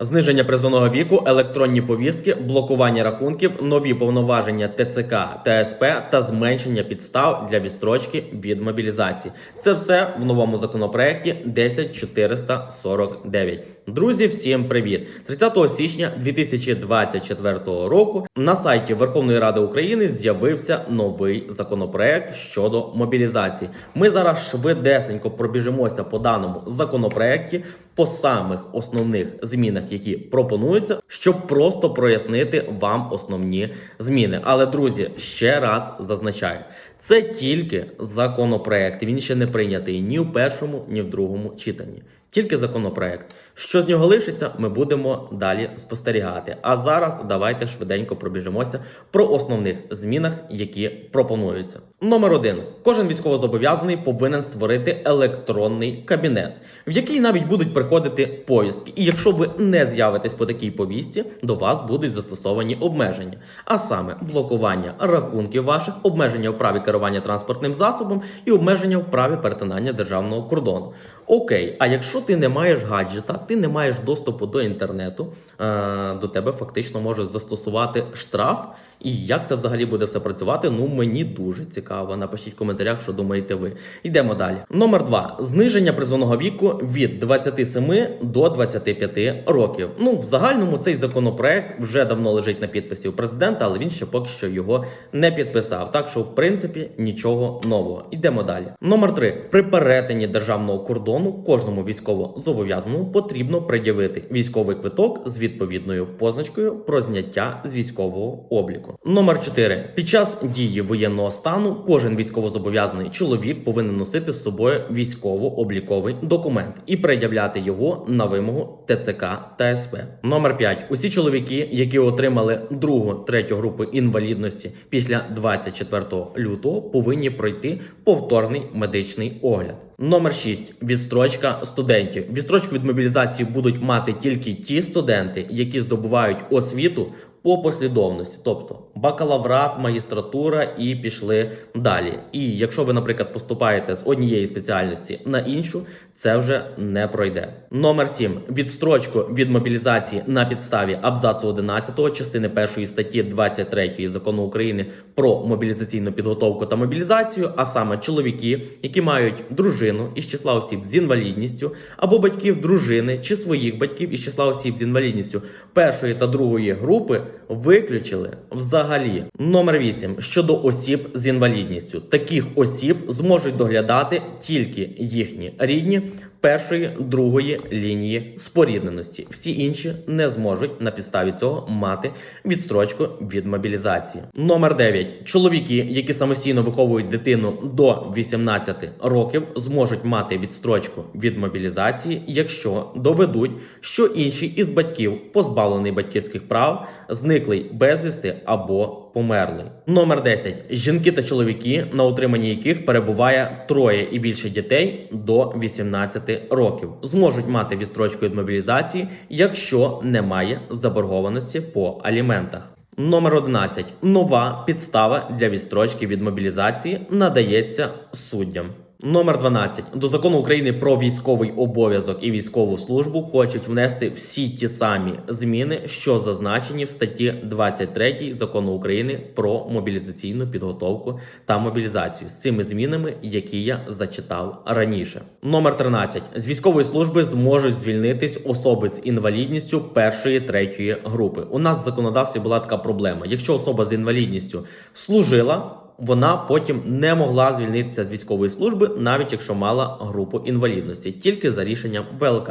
Зниження призовного віку, електронні повістки, блокування рахунків, нові повноваження ТЦК та СП та зменшення підстав для відстрочки від мобілізації. Це все в новому законопроекті 10449. Друзі, всім привіт! 30 січня 2024 року на сайті Верховної Ради України з'явився новий законопроект щодо мобілізації. Ми зараз швидесенько пробіжимося по даному законопроекті по самих основних змінах, які пропонуються, щоб просто прояснити вам основні зміни. Але друзі, ще раз зазначаю, це тільки законопроект. Він ще не прийнятий ні в першому, ні в другому читанні. Тільки законопроект. Що з нього лишиться, ми будемо далі спостерігати. А зараз давайте швиденько пробіжимося про основних змінах, які пропонуються. Номер один: кожен військовозобов'язаний повинен створити електронний кабінет, в який навіть будуть приходити повістки. І якщо ви не з'явитесь по такій повісті, до вас будуть застосовані обмеження, а саме блокування рахунків ваших, обмеження в праві керування транспортним засобом і обмеження в праві перетинання державного кордону. Окей, а якщо ти не маєш гаджета, ти не маєш доступу до інтернету, е, до тебе фактично можуть застосувати штраф. І як це взагалі буде все працювати? Ну мені дуже цікаво. Напишіть в коментарях, що думаєте ви. Йдемо далі. Номер два: зниження призовного віку від 27 до 25 років. Ну, в загальному цей законопроект вже давно лежить на підписі у президента, але він ще поки що його не підписав. Так що, в принципі, нічого нового. Йдемо далі. Номер три: при перетині державного кордону кожному військово-зобов'язаному потрібно пред'явити військовий квиток з відповідною позначкою про зняття з військового обліку. Номер 4. Під час дії воєнного стану кожен військовозобов'язаний чоловік повинен носити з собою військово-обліковий документ і пред'являти його на вимогу ТЦК та СП. Номер 5. Усі чоловіки, які отримали другу третю групу інвалідності після 24 лютого, повинні пройти повторний медичний огляд. Номер 6. Відстрочка студентів. Відстрочку від мобілізації будуть мати тільки ті студенти, які здобувають освіту по послідовності, тобто бакалаврат, магістратура і пішли далі. І якщо ви, наприклад, поступаєте з однієї спеціальності на іншу, це вже не пройде. Номер 7. Відстрочку від мобілізації на підставі абзацу 11 частини 1 статті 23 закону України про мобілізаційну підготовку та мобілізацію, а саме чоловіки, які мають дружину із числа осіб з інвалідністю, або батьків дружини чи своїх батьків із числа осіб з інвалідністю першої та другої групи виключили взагалі. Номер 8. Щодо осіб з інвалідністю. Таких осіб зможуть доглядати тільки їхні рідні першої, другої лінії спорідненості. Всі інші не зможуть на підставі цього мати відстрочку від мобілізації. Номер 9. Чоловіки, які самостійно виховують дитину до 18 років, зможуть мати відстрочку від мобілізації, якщо доведуть, що інший із батьків позбавлений батьківських прав, зниклий безвісти або померлий. Номер 10. Жінки та чоловіки, на утриманні яких перебуває троє і більше дітей до 18 років, зможуть мати відстрочку від мобілізації, якщо немає заборгованості по аліментах. Номер 11. Нова підстава для відстрочки від мобілізації надається суддям. Номер 12. До закону України про військовий обов'язок і військову службу хочуть внести всі ті самі зміни, що зазначені в статті 23 закону України про мобілізаційну підготовку та мобілізацію з цими змінами, які я зачитав раніше. Номер 13. З військової служби зможуть звільнитись особи з інвалідністю першої третьої групи. У нас в законодавстві була така проблема. Якщо особа з інвалідністю служила вона потім не могла звільнитися з військової служби, навіть якщо мала групу інвалідності, тільки за рішенням ВЛК.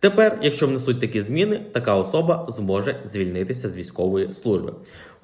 Тепер, якщо внесуть такі зміни, така особа зможе звільнитися з військової служби.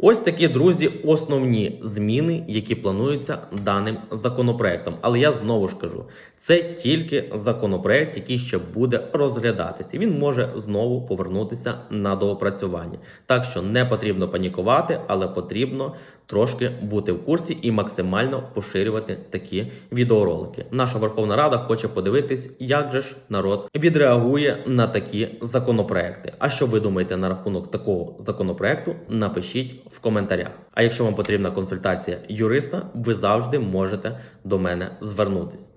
Ось такі друзі, основні зміни, які плануються даним законопроектом. Але я знову ж кажу, це тільки законопроект, який ще буде розглядатися. Він може знову повернутися на доопрацювання. Так що не потрібно панікувати, але потрібно трошки бути в курсі і максимально поширювати такі відеоролики. Наша Верховна Рада хоче подивитись, як же ж народ відреагує на такі законопроекти. А що ви думаєте на рахунок такого законопроекту? Напишіть в коментарях. А якщо вам потрібна консультація юриста, ви завжди можете до мене звернутись.